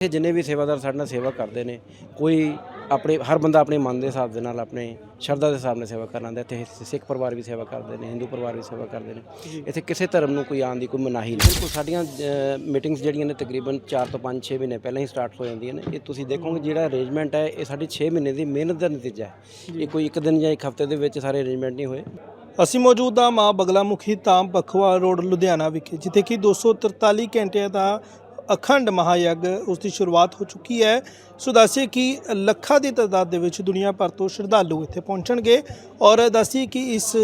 ਇਹ ਜਿੰਨੇ ਵੀ ਸੇਵਾਦਾਰ ਸਾਡੇ ਨਾਲ ਸੇਵਾ ਕਰਦੇ ਨੇ ਕੋਈ ਆਪਣੇ ਹਰ ਬੰਦਾ ਆਪਣੇ ਮਨ ਦੇ ਹਿਸਾਬ ਦੇ ਨਾਲ ਆਪਣੇ ਸ਼ਰਧਾ ਦੇ ਹਿਸਾਬ ਨਾਲ ਸੇਵਾ ਕਰਨ ਆਉਂਦਾ ਇੱਥੇ ਸਿੱਖ ਪਰਿਵਾਰ ਵੀ ਸੇਵਾ ਕਰਦੇ ਨੇ ਹਿੰਦੂ ਪਰਿਵਾਰ ਵੀ ਸੇਵਾ ਕਰਦੇ ਨੇ। ਇੱਥੇ ਕਿਸੇ ਧਰਮ ਨੂੰ ਕੋਈ ਆਉਣ ਦੀ ਕੋਈ ਮਨਾਹੀ ਨਹੀਂ। ਬਿਲਕੁਲ ਸਾਡੀਆਂ ਮੀਟਿੰਗਸ ਜਿਹੜੀਆਂ ਨੇ ਤਕਰੀਬਨ 4 ਤੋਂ 5 6 ਮਹੀਨੇ ਪਹਿਲਾਂ ਹੀ ਸਟਾਰਟ ਹੋ ਜਾਂਦੀਆਂ ਨੇ। ਇਹ ਤੁਸੀਂ ਦੇਖੋਗੇ ਜਿਹੜਾ ਅਰੇਂਜਮੈਂਟ ਹੈ ਇਹ ਸਾਡੀ 6 ਮਹੀਨੇ ਦੀ ਮਿਹਨਤ ਦਾ ਨਤੀਜਾ ਹੈ। ਇਹ ਕੋਈ ਇੱਕ ਦਿਨ ਜਾਂ ਇੱਕ ਹਫ਼ਤੇ ਦੇ ਵਿੱਚ ਸਾਰੇ ਅਰੇਂਜਮੈਂਟ ਨਹੀਂ ਹੋਏ। ਅਸੀਂ ਮੌਜੂਦ ਹਾਂ ਮਾਂ ਬਗਲਾ ਮੁਖੀ ਧਾਮ ਪਖਵਾ ਰੋਡ ਲੁਧਿਆਣਾ ਵਿਖੇ ਜਿੱਥੇ ਕਿ 243 ਘੰਟਿਆਂ ਦਾ ਅਖੰਡ ਮਹਾਯਗ ਉਸ ਦੀ ਸ਼ੁਰੂਆਤ ਹੋ ਚੁੱਕੀ ਹੈ। ਸੋ ਦੱਸਿਏ ਕਿ ਲੱਖਾਂ ਦੀ ਤਾਦਾਦ ਦੇ ਵਿੱਚ ਦੁਨੀਆ ਭਰ ਤੋਂ ਸ਼ਰਧਾਲੂ ਇੱਥੇ ਪਹੁੰਚਣਗੇ ਔਰ ਦੱਸਿਏ ਕਿ ਇਸ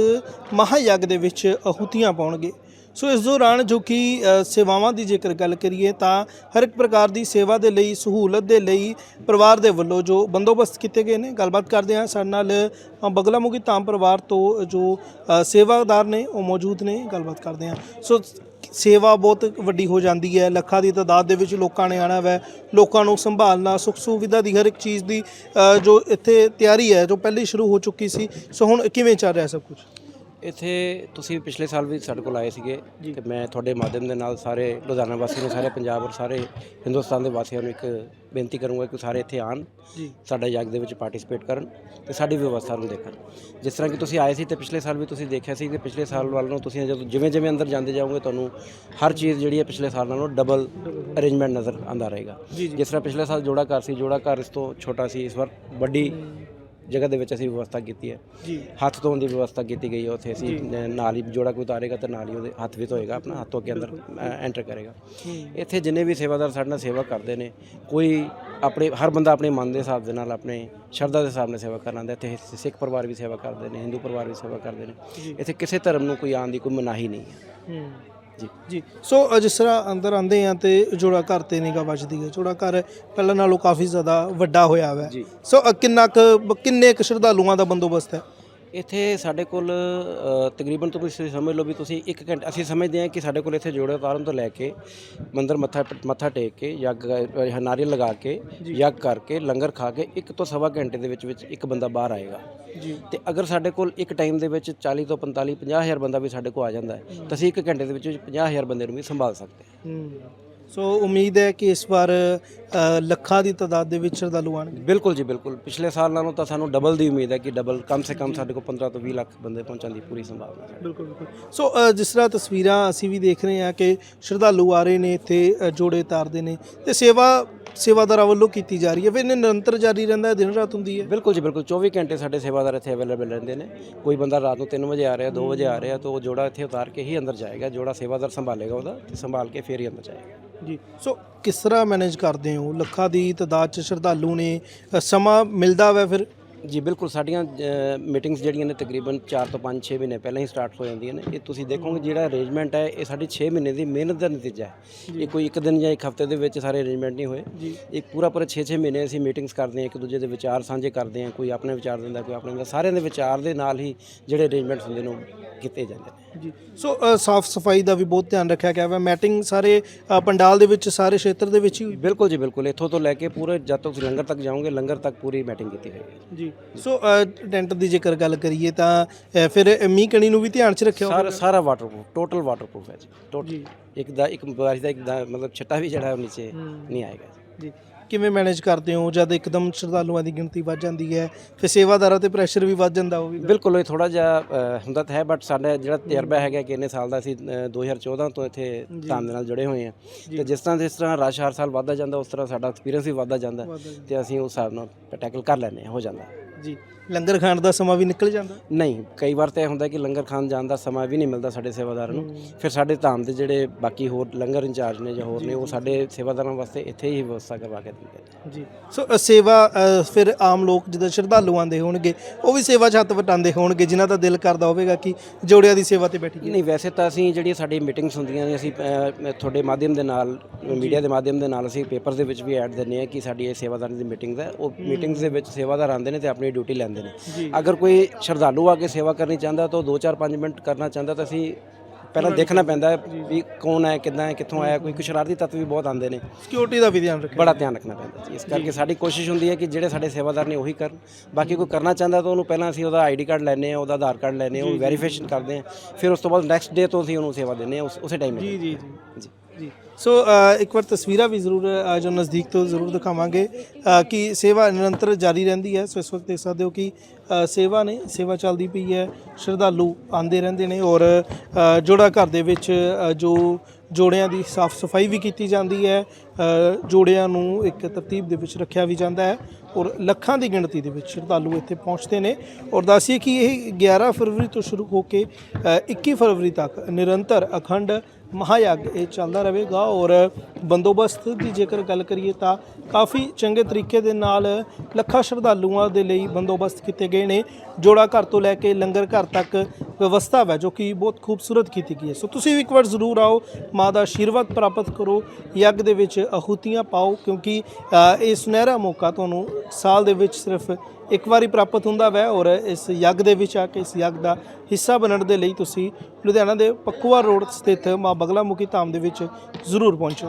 ਮਹਾਯਗ ਦੇ ਵਿੱਚ ਅਹੁਤੀਆਂ ਪਾਉਣਗੇ। ਸੋ ਇਸ ਦੌਰਾਨ ਜੋ ਕਿ ਸੇਵਾਵਾਂ ਦੀ ਜੇਕਰ ਗੱਲ ਕਰੀਏ ਤਾਂ ਹਰ ਇੱਕ ਪ੍ਰਕਾਰ ਦੀ ਸੇਵਾ ਦੇ ਲਈ ਸਹੂਲਤ ਦੇ ਲਈ ਪਰਿਵਾਰ ਦੇ ਵੱਲੋਂ ਜੋ ਬੰਦੋਬਸਤ ਕੀਤੇ ਗਏ ਨੇ। ਗੱਲਬਾਤ ਕਰਦੇ ਹਾਂ। ਸਾਡੇ ਨਾਲ ਅ, ਬਗਲਾਮੁਖੀ ਧਾਮ ਪਰਿਵਾਰ ਤੋਂ ਜੋ ਸੇਵਾਦਾਰ ਨੇ ਉਹ ਮੌਜੂਦ ਨੇ। ਗੱਲਬਾਤ ਕਰਦੇ ਹਾਂ। ਸੋ ਸੇਵਾ ਬਹੁਤ ਵੱਡੀ ਹੋ ਜਾਂਦੀ ਹੈ। ਲੱਖਾਂ ਦੀ ਤਾਦਾਦ ਦੇ ਵਿੱਚ ਲੋਕਾਂ ਨੇ ਆਣਾ ਵੈ। ਲੋਕਾਂ ਨੂੰ ਸੰਭਾਲਣਾ ਸੁੱਖ ਸੁਵਿਧਾ ਦੀ ਹਰ ਇੱਕ ਚੀਜ਼ ਦੀ ਅ, ਜੋ ਇੱਥੇ ਤਿਆਰੀ ਹੈ ਜੋ ਪਹਿਲੇ ਸ਼ੁਰੂ ਹੋ ਚੁੱਕੀ ਸੀ। ਸੋ ਹੁਣ ਕਿਵੇਂ ਚੱਲ ਰਿਹਾ ਸਭ ਕੁਝ? ਇੱਥੇ ਤੁਸੀਂ ਪਿਛਲੇ ਸਾਲ ਵੀ ਸਾਡੇ ਕੋਲ ਆਏ ਸੀਗੇ ਤੇ ਮੈਂ ਤੁਹਾਡੇ ਮਾਧਿਅਮ ਦੇ ਨਾਲ ਸਾਰੇ ਲੁਧਿਆਣਾ ਵਾਸੀਆਂ ਨੂੰ ਸਾਰੇ ਪੰਜਾਬ ਔਰ ਸਾਰੇ ਹਿੰਦੁਸਤਾਨ ਦੇ ਵਾਸੀਆਂ ਨੂੰ ਇੱਕ ਬੇਨਤੀ ਕਰੂੰਗਾ ਕਿ ਸਾਰੇ ਇੱਥੇ ਆਣ ਜੀ। ਸਾਡਾ ਯੱਗ ਦੇ ਵਿੱਚ ਪਾਰਟਿਸਿਪੇਟ ਕਰਨ ਤੇ ਸਾਡੀ ਵਿਵਸਥਾ ਨੂੰ ਦੇਖਣ। ਜਿਸ ਤਰ੍ਹਾਂ ਕਿ ਤੁਸੀਂ ਆਏ ਸੀ ਤੇ ਪਿਛਲੇ ਸਾਲ ਵੀ ਤੁਸੀਂ ਦੇਖਿਆ ਸੀ ਕਿ ਪਿਛਲੇ ਸਾਲ ਵੱਲ ਨੂੰ ਤੁਸੀਂ ਜਦੋਂ ਜਿਵੇਂ ਜਿਵੇਂ ਅੰਦਰ ਜਾਂਦੇ ਜਾਓਗੇ ਤੁਹਾਨੂੰ ਹਰ ਚੀਜ਼ ਜਿਹੜੀ ਹੈ ਪਿਛਲੇ ਸਾਲ ਨਾਲੋਂ ਡਬਲ ਅਰੇਂਜਮੈਂਟ ਨਜ਼ਰ ਆਂਦਾ ਰਹੇਗਾ। ਜਿਸ ਤਰ੍ਹਾਂ ਪਿਛਲੇ ਸਾਲ ਜੋੜਾ ਘਰ ਸੀ ਜੋੜਾ ਘਰ ਇਸ ਤੋਂ ਛੋਟਾ ਸੀ ਇਸ ਵਾਰ ਵੱਡੀ ਜਗ੍ਹਾ ਦੇ ਵਿੱਚ ਅਸੀਂ ਵਿਵਸਥਾ ਕੀਤੀ ਹੈ। ਜੀ। ਹੱਥ ਧੋਣ ਦੀ ਵਿਵਸਥਾ ਕੀਤੀ ਗਈ ਹੈ। ਉੱਥੇ ਅਸੀਂ ਨਾਲ ਹੀ ਜੋੜਾ ਕੋਈ ਉਤਾਰੇਗਾ ਤੇ ਨਾਲ ਹੀ ਉਹਦੇ ਹੱਥ ਵੀ ਧੋਏਗਾ ਆਪਣਾ ਹੱਥ ਕੇ ਅੰਦਰ ਐਂਟਰ ਕਰੇਗਾ। ਇੱਥੇ ਜਿੰਨੇ ਵੀ ਸੇਵਾਦਾਰ ਸਾਡੇ ਨਾਲ ਸੇਵਾ ਕਰਦੇ ਨੇ ਕੋਈ ਆਪਣੇ ਹਰ ਬੰਦਾ ਆਪਣੇ ਮਨ ਦੇ ਹਿਸਾਬ ਦੇ ਨਾਲ ਆਪਣੇ ਸ਼ਰਧਾ ਦੇ ਹਿਸਾਬ ਨਾਲ ਸੇਵਾ ਕਰਨ ਆਉਂਦਾ ਇੱਥੇ ਸਿੱਖ ਪਰਿਵਾਰ ਵੀ ਸੇਵਾ ਕਰਦੇ ਨੇ ਹਿੰਦੂ ਪਰਿਵਾਰ ਵੀ ਸੇਵਾ ਕਰਦੇ ਨੇ। ਇੱਥੇ ਕਿਸੇ ਧਰਮ ਨੂੰ ਕੋਈ ਆਉਣ ਦੀ ਕੋਈ ਮਨਾਹੀ ਨਹੀਂ ਹੂੰ। ਜੀ। ਜੀ ਸੋ ਅ, ਜਿਸ ਤਰ੍ਹਾਂ ਅੰਦਰ ਆਂਦੇ ਆ ਤੇ ਜੋੜਾ ਘਰ ਤੇ ਨਿਗਾ ਵੱਜਦੀ ਹੈ ਜੋੜਾ ਘਰ ਪਹਿਲਾਂ ਨਾਲੋਂ ਕਾਫੀ ਜ਼ਿਆਦਾ ਵੱਡਾ ਹੋਇਆ ਹੋਇਆ ਹੈ ਜੀ। ਸੋ ਅ, ਕਿੰਨਾ ਕੁ ਕਿੰਨੇ ਕੁ ਸ਼ਰਧਾਲੂਆਂ ਦਾ ਬੰਦੋਬਸਤ ਹੈ? ਇੱਥੇ ਸਾਡੇ ਕੋਲ ਅ, ਤਕਰੀਬਨ ਤੁਸੀਂ ਸਮਝ ਲਓ ਵੀ ਤੁਸੀਂ 1 ਘੰਟਾ ਅਸੀਂ ਸਮਝਦੇ ਹਾਂ ਕਿ ਸਾਡੇ ਕੋਲ ਇੱਥੇ ਜੋੜੇ ਉਤਾਰਨ ਤੋਂ ਲੈ ਕੇ ਮੰਦਰ ਮੱਥਾ ਮੱਥਾ ਟੇਕ ਕੇ ਯੱਗ ਅ, ਨਾਰੀਅਲ ਲਗਾ ਕੇ ਯੱਗ ਕਰਕੇ ਲੰਗਰ ਖਾ ਕੇ ਇੱਕ ਤੋਂ ਸਵਾ ਘੰਟੇ ਦੇ ਵਿੱਚ ਵਿੱਚ ਇੱਕ ਬੰਦਾ ਬਾਹਰ ਆਏਗਾ। ਜੀ। ਤੇ ਅਗਰ ਸਾਡੇ ਕੋਲ ਇੱਕ ਟਾਈਮ ਦੇ ਵਿੱਚ 40 ਤੋਂ 45 50000 ਬੰਦਾ ਵੀ ਸਾਡੇ ਕੋਲ ਆ ਜਾਂਦਾ ਹੈ ਤਾਂ ਅਸੀਂ ਇੱਕ ਘੰਟੇ ਦੇ ਵਿੱਚ 50000 ਬੰਦੇ ਨੂੰ ਵੀ ਸੰਭਾਲ ਸਕਦੇ ਹਾਂ। ਹੂੰ। ਸੋ ਉਮੀਦ ਹੈ ਕਿ ਇਸ ਵਾਰ ਅ, ਲੱਖਾਂ ਦੀ ਤਾਦਾਦ ਦੇ ਵਿੱਚ ਸ਼ਰਧਾਲੂ ਆਣਗੇ ਬਿਲਕੁਲ ਜੀ ਬਿਲਕੁਲ। ਪਿਛਲੇ ਸਾਲ ਨਾਲੋਂ ਤਾਂ ਸਾਨੂੰ ਡਬਲ ਦੀ ਉਮੀਦ ਹੈ ਕਿ ਡਬਲ ਕਮ ਸੇ ਕਮ ਸਾਡੇ ਕੋਲ 15 ਤੋਂ 20 ਲੱਖ ਬੰਦੇ ਪਹੁੰਚਣ ਦੀ ਪੂਰੀ ਸੰਭਾਵਨਾ ਹੈ। ਬਿਲਕੁਲ ਬਿਲਕੁਲ। ਸੋ ਅ, ਜਿਸ ਤਰ੍ਹਾਂ ਤਸਵੀਰਾਂ ਅਸੀਂ ਵੀ ਦੇਖ ਰਹੇ ਹਾਂ ਕਿ ਸ਼ਰਧਾਲੂ ਆ ਰਹੇ ਨੇ ਇੱਥੇ ਅ, ਜੋੜੇ ਤਾਰਦੇ ਨੇ ਤੇ ਸੇਵਾ ਸੇਵਾਦਾਰਾਂ ਵੱਲੋਂ ਕੀਤੀ ਜਾ ਰਹੀ ਹੈ। ਫਿਰ ਇਹ ਨਿਰੰਤਰ ਜਾਰੀ ਰਹਿੰਦਾ ਹੈ ਦਿਨ ਰਾਤ ਹੁੰਦੀ ਹੈ। ਬਿਲਕੁਲ ਜੀ ਬਿਲਕੁਲ। 24 ਘੰਟੇ ਸਾਡੇ ਸੇਵਾਦਾਰ ਇੱਥੇ ਅਵੇਲੇਬਲ ਰਹਿੰਦੇ ਨੇ। ਕੋਈ ਬੰਦਾ ਰਾਤ ਨੂੰ 3 ਵਜੇ ਆ ਰਿਹਾ 2 ਵਜੇ ਆ ਰਿਹਾ ਤਾਂ ਉਹ ਜੋੜਾ ਇੱਥੇ ਉਤਾਰ ਕੇ ਹੀ ਅੰਦਰ ਜਾਏਗਾ। ਜੋੜਾ ਸੇਵਾਦਾਰ ਸੰਭਾਲੇਗਾ ਉਹਦਾ ਤੇ ਸੰਭਾਲ ਕੇ ਫੇਰ ਹੀ ਅੰਦਰ ਜਾਏਗਾ। ਜੀ। ਸੋ ਕਿਸ ਤਰ੍ਹਾਂ ਮੈਨੇਜ ਕਰਦੇ ਹੋ? ਲੱਖਾਂ ਦੀ ਤਾਦਾਦ ਚ ਸ਼ਰਧਾਲੂ ਨੇ ਅ, ਸਮਾਂ ਮਿਲਦਾ ਵੈ ਫਿਰ? ਜੀ ਬਿਲਕੁਲ ਸਾਡੀਆਂ ਮੀਟਿੰਗਸ ਜਿਹੜੀਆਂ ਨੇ ਤਕਰੀਬਨ 4 ਤੋਂ 5 6 ਮਹੀਨੇ ਪਹਿਲਾਂ ਹੀ ਸਟਾਰਟ ਹੋ ਜਾਂਦੀਆਂ ਨੇ। ਇਹ ਤੁਸੀਂ ਦੇਖੋਗੇ ਜਿਹੜਾ ਅਰੇਂਜਮੈਂਟ ਹੈ ਇਹ ਸਾਡੀ 6 ਮਹੀਨੇ ਦੀ ਮਿਹਨਤ ਦਾ ਨਤੀਜਾ ਹੈ। ਇਹ ਕੋਈ ਇੱਕ ਦਿਨ ਜਾਂ ਇੱਕ ਹਫ਼ਤੇ ਦੇ ਵਿੱਚ ਸਾਰੇ ਅਰੇਂਜਮੈਂਟ ਨਹੀਂ ਹੋਏ। ਇੱਕ ਪੂਰਾ ਪੂਰਾ 6-6 ਮਹੀਨੇ ਅਸੀਂ ਮੀਟਿੰਗਸ ਕਰਦੇ ਹਾਂ ਇੱਕ ਦੂਜੇ ਦੇ ਵਿਚਾਰ ਸਾਂਝੇ ਕਰਦੇ ਹਾਂ ਕੋਈ ਆਪਣੇ ਵਿਚਾਰ ਦਿੰਦਾ ਕੋਈ ਆਪਣੇ ਦਿੰਦਾ ਸਾਰਿਆਂ ਦੇ ਵਿਚਾਰ ਦੇ ਨਾਲ ਹੀ ਜਿਹੜੇ ਅਰੇਂਜਮੈਂਟਸ ਹੁੰਦੇ ਨੇ ਉਹ ਕੀਤੇ ਜਾਂਦੇ ਨੇ। ਜੀ। ਸੋ ਸਾਫ਼ ਸਫ਼ਾਈ ਦਾ ਵੀ ਬਹੁਤ ਧਿਆਨ ਰੱਖਿਆ ਗਿਆ ਹੈ ਮੈਟਿੰਗ ਸਾਰੇ ਪੰਡਾਲ ਦੇ ਵਿੱਚ ਸਾਰੇ ਖੇਤਰ ਦੇ ਵਿੱਚ ਹੀ ਬਿਲਕੁਲ ਜੀ ਬਿਲਕੁਲ। ਇੱਥੋਂ ਤੋਂ ਲੈ ਕੇ ਪੂਰੇ ਜਦ ਤੱਕ ਲੰਗਰ ਤੱਕ ਜਾਓਗੇ ਲੰਗਰ ਤੱਕ ਪੂਰੀ ਮੈਟਿੰਗ ਕੀਤੀ ਹੋਈ ਹੈ। ਜੀ। ਸੋ ਅ, ਟੈਂਟ ਦੀ ਜੇਕਰ ਗੱਲ ਕਰੀਏ ਤਾਂ ਅ, ਫਿਰ ਮੀਂਹ ਕਣੀ ਨੂੰ ਵੀ ਧਿਆਨ 'ਚ ਰੱਖਿਆ ਸਾਰਾ ਸਾਰਾ ਵਾਟਰਪ੍ਰੂਫ ਟੋਟਲ ਵਾਟਰਪ੍ਰੂਫ ਹੈ ਜੀ ਟੋਟਲ ਜੀ। ਇੱਕ ਦਾ ਇੱਕ ਬਾਰਿਸ਼ ਦਾ ਇੱਕ ਦਾ ਮਤਲਬ ਛੱਟਾ ਵੀ ਜਿਹੜਾ ਹੈ ਉਹ ਨੀਚੇ ਨਹੀਂ ਆਏਗਾ ਜੀ। ਕਿਵੇਂ ਮੈਨੇਜ ਕਰਦੇ ਹੋ? ਜਦ ਇੱਕਦਮ ਸ਼ਰਧਾਲੂਆਂ ਦੀ ਗਿਣਤੀ ਵੱਧ ਜਾਂਦੀ ਹੈ ਫਿਰ ਸੇਵਾਦਾਰਾਂ ਤੇ ਪ੍ਰੈਸ਼ਰ ਵੀ ਵੱਧ ਜਾਂਦਾ ਉਹ ਵੀ। ਬਿਲਕੁਲ ਇਹ ਥੋੜਾ ਜਿਹਾ ਅ, ਹੁੰਦਾ ਤਾਂ ਹੈ ਬਟ ਸਾਡਾ ਜਿਹੜਾ ਤਜਰਬਾ ਹੈਗਾ ਕਿ ਇੰਨੇ ਸਾਲ ਦਾ ਅਸੀਂ ਅ, 2014 ਤੋਂ ਇੱਥੇ ਧਾਮ ਦੇ ਨਾਲ ਜੁੜੇ ਹੋਏ ਹਾਂ। ਤੇ ਜਿਸ ਤਰ੍ਹਾਂ ਜਿਸ ਤਰ੍ਹਾਂ ਰਸ਼ ਹਰ ਸਾਲ ਵੱਧਦਾ ਜਾਂਦਾ ਉਸ ਤਰ੍ਹਾਂ ਸਾਡਾ ਐਕਸਪੀਰੀਅੰਸ ਵੀ ਵੱਧਦਾ ਜਾਂਦਾ ਵੱਧਦਾ ਜਾਂਦਾ। ਤੇ ਅਸੀਂ ਉਸ ਹਿਸਾਬ ਨਾਲ ਟੈਕਲ ਕਰ ਲੈਂਦੇ ਹਾਂ ਹੋ ਜਾਂਦਾ। ਜੀ ਲੰਗਰ ਖਾਣ ਦਾ ਸਮਾਂ ਵੀ ਨਿਕਲ ਜਾਂਦਾ? ਨਹੀਂ ਕਈ ਵਾਰ ਤਾਂ ਇਹ ਹੁੰਦਾ ਕਿ ਲੰਗਰ ਖਾਣ ਜਾਣ ਦਾ ਸਮਾਂ ਵੀ ਨਹੀਂ ਮਿਲਦਾ ਸਾਡੇ ਸੇਵਾਦਾਰਾਂ ਨੂੰ। ਫਿਰ ਸਾਡੇ ਧਾਮ ਦੇ ਜਿਹੜੇ ਬਾਕੀ ਹੋਰ ਲੰਗਰ ਇੰਚਾਰਜ ਨੇ ਜਾਂ ਹੋਰ ਨੇ ਉਹ ਸਾਡੇ ਸੇਵਾਦਾਰਾਂ ਵਾਸਤੇ ਇੱਥੇ ਹੀ ਵਿਵਸਥਾ ਕਰਵਾ ਕੇ ਦਿੰਦੇ ਨੇ। ਜੀ। ਸੋ ਅ, ਸੇਵਾ ਅ, ਫਿਰ ਆਮ ਲੋਕ ਜਦੋਂ ਸ਼ਰਧਾਲੂ ਆਉਂਦੇ ਹੋਣਗੇ ਉਹ ਵੀ ਸੇਵਾ ਹੱਥ ਵਟਾਉਂਦੇ ਹੋਣਗੇ ਜਿਨ੍ਹਾਂ ਦਾ ਦਿਲ ਕਰਦਾ ਹੋਵੇਗਾ ਕਿ ਜੋੜਿਆਂ ਦੀ ਸੇਵਾ ਤੇ ਬੈਠੀਏ। ਨਹੀਂ ਵੈਸੇ ਤਾਂ ਅਸੀਂ ਜਿਹੜੀ ਸਾਡੀ ਮੀਟਿੰਗਸ ਹੁੰਦੀਆਂ ਨੇ ਅਸੀਂ ਤੁਹਾਡੇ ਮਾਧਿਅਮ ਦੇ ਨਾਲ ਮੀਡੀਆ ਦੇ ਮਾਧਿਅਮ ਦੇ ਨਾਲ ਅਸੀਂ ਪੇਪਰ ਦੇ ਵਿੱਚ ਵੀ ਐਡ ਦਿੰਦੇ ਹਾਂ ਕਿ ਸਾਡੀ ਇਹ ਸੇਵਾਦਾਰਾਂ ਦੀ ਮੀਟਿੰਗਸ ਹੈ। ਉਹ ਮੀਟਿੰਗਸ ਦੇ ਵਿੱਚ ਸੇਵਾਦਾਰ ਆਉਂਦੇ ਨੇ ਤੇ ਆਪਣੀ ਡਿਊਟੀ ਲੈਂਦੇ ਨੇ। ਅਗਰ ਕੋਈ ਸ਼ਰਧਾਲੂ ਆ ਕੇ ਸੇਵਾ ਕਰਨੀ ਚਾਹੁੰਦਾ ਤਾਂ ਉਹ 2-4-5 ਮਿੰਟ ਕਰਨਾ ਚਾਹੁੰਦਾ ਤਾਂ ਅਸੀਂ ਪਹਿਲਾਂ ਦੇਖਣਾ ਪੈਂਦਾ ਹੈ ਵੀ ਕੌਣ ਹੈ ਕਿੱਦਾਂ ਹੈ ਕਿੱਥੋਂ ਆਇਆ ਕੋਈ ਕੁਛ ਸ਼ਰਾਰਤੀ ਤੱਤ ਵੀ ਬਹੁਤ ਆਉਂਦੇ ਨੇ। ਸਿਕਿਉਰਿਟੀ ਦਾ ਵੀ ਧਿਆਨ ਰੱਖਿਆ ਬੜਾ ਧਿਆਨ ਰੱਖਣਾ ਪੈਂਦਾ ਜੀ। ਇਸ ਕਰਕੇ ਸਾਡੀ ਕੋਸ਼ਿਸ਼ ਹੁੰਦੀ ਹੈ ਕਿ ਜਿਹੜੇ ਸਾਡੇ ਸੇਵਾਦਾਰ ਨੇ ਉਹੀ ਕਰਨ। ਬਾਕੀ ਕੋਈ ਕਰਨਾ ਚਾਹੁੰਦਾ ਤਾਂ ਉਹਨੂੰ ਪਹਿਲਾਂ ਅਸੀਂ ਉਹਦਾ ਆਈਡੀ ਕਾਰਡ ਲੈਨੇ ਆ ਉਹਦਾ ਆਧਾਰ ਕਾਰਡ ਲੈਨੇ ਆ ਉਹ ਵੈਰੀਫਿਕੇਸ਼ਨ ਕਰਦੇ ਆ ਫਿਰ ਉਸ ਤੋਂ ਬਾਅਦ ਨੈਕਸਟ ਡੇ ਤੋਂ ਅਸੀਂ ਉਹਨੂੰ ਸੇਵਾ ਦਿੰਦੇ ਆ ਉਸ- ਉਸੇ ਟਾਈਮ ਜੀ ਜੀ। ਜੀ। ਜੀ। ਸੋ uh, ਇੱਕ ਵਾਰ ਤਸਵੀਰਾਂ ਵੀ ਜ਼ਰੂਰ uh, ਜੋ ਨਜ਼ਦੀਕ ਤੋਂ ਜ਼ਰੂਰ ਦਿਖਾਵਾਂਗੇ uh, ਕਿ ਸੇਵਾ ਨਿਰੰਤਰ ਜਾਰੀ ਰਹਿੰਦੀ ਹੈ। ਸੋ ਇਸ ਵਕਤ ਦੇਖ ਸਕਦੇ ਹੋ ਕਿ ਸੇਵਾ ਨੇ ਸੇਵਾ ਚੱਲਦੀ ਪਈ ਹੈ। ਸ਼ਰਧਾਲੂ ਆਉਂਦੇ ਰਹਿੰਦੇ ਨੇ ਔਰ ਜੋੜਾ ਘਰ ਦੇ ਵਿੱਚ ਜੋ ਜੋੜਿਆਂ ਦੀ ਸਾਫ਼ ਸਫ਼ਾਈ ਵੀ ਕੀਤੀ ਜਾਂਦੀ ਹੈ ਜੋੜਿਆਂ ਨੂੰ ਇੱਕ ਤਰਤੀਬ ਦੇ ਵਿੱਚ ਰੱਖਿਆ ਵੀ ਜਾਂਦਾ ਹੈ ਔਰ ਲੱਖਾਂ ਦੀ ਗਿਣਤੀ ਦੇ ਵਿੱਚ ਸ਼ਰਧਾਲੂ ਇੱਥੇ ਪਹੁੰਚਦੇ ਨੇ ਔਰ ਦੱਸੀਏ ਕਿ ਇਹ 11 ਫਰਵਰੀ ਤੋਂ ਸ਼ੁਰੂ ਹੋ ਕੇ ਅ, 21 ਫਰਵਰੀ ਤੱਕ ਨਿਰੰਤਰ ਅਖੰਡ ਮਹਾਯੱਗ ਇਹ ਚੱਲਦਾ ਰਹੇਗਾ ਔਰ ਬੰਦੋਬਸਤ ਦੀ ਜੇਕਰ ਗੱਲ ਕਰੀਏ ਤਾਂ ਕਾਫੀ ਚੰਗੇ ਤਰੀਕੇ ਦੇ ਨਾਲ ਲੱਖਾਂ ਸ਼ਰਧਾਲੂਆਂ ਦੇ ਲਈ ਬੰਦੋਬਸਤ ਕੀਤੇ ਗਏ ਨੇ। ਜੋੜਾ ਘਰ ਤੋਂ ਲੈ ਕੇ ਲੰਗਰ ਘਰ ਤੱਕ ਵਿਵਸਥਾ ਹੈ ਜੋ ਕਿ ਬਹੁਤ ਖੂਬਸੂਰਤ ਕੀਤੀ ਗਈ ਹੈ। ਸੋ ਤੁਸੀਂ ਵੀ ਇੱਕ ਵਾਰ ਜ਼ਰੂਰ ਆਓ, ਮਾਂ ਦਾ ਆਸ਼ੀਰਵਾਦ ਪ੍ਰਾਪਤ ਕਰੋ, ਯੱਗ ਦੇ ਵਿੱਚ ਆਹੂਤੀਆਂ ਪਾਓ, ਕਿਉਂਕਿ ਇਹ ਸੁਨਹਿਰਾ ਮੌਕਾ ਤੁਹਾਨੂੰ ਸਾਲ ਦੇ ਵਿੱਚ ਸਿਰਫ ਇੱਕ ਵਾਰੀ ਪ੍ਰਾਪਤ ਹੁੰਦਾ ਵੈ ਔਰ ਇਸ ਯੱਗ ਦੇ ਵਿੱਚ ਆ ਕੇ ਇਸ ਯੱਗ ਦਾ ਹਿੱਸਾ ਬਣਨ ਦੇ ਲਈ ਤੁਸੀਂ ਲੁਧਿਆਣਾ ਦੇ ਪੱਕੂਆ ਰੋਡ ਸਥਿਤ ਮਾਂ ਬਗਲਾ ਮੁਖੀ ਧਾਮ ਦੇ ਵਿੱਚ ਜ਼ਰੂਰ ਪਹੁੰਚੋ।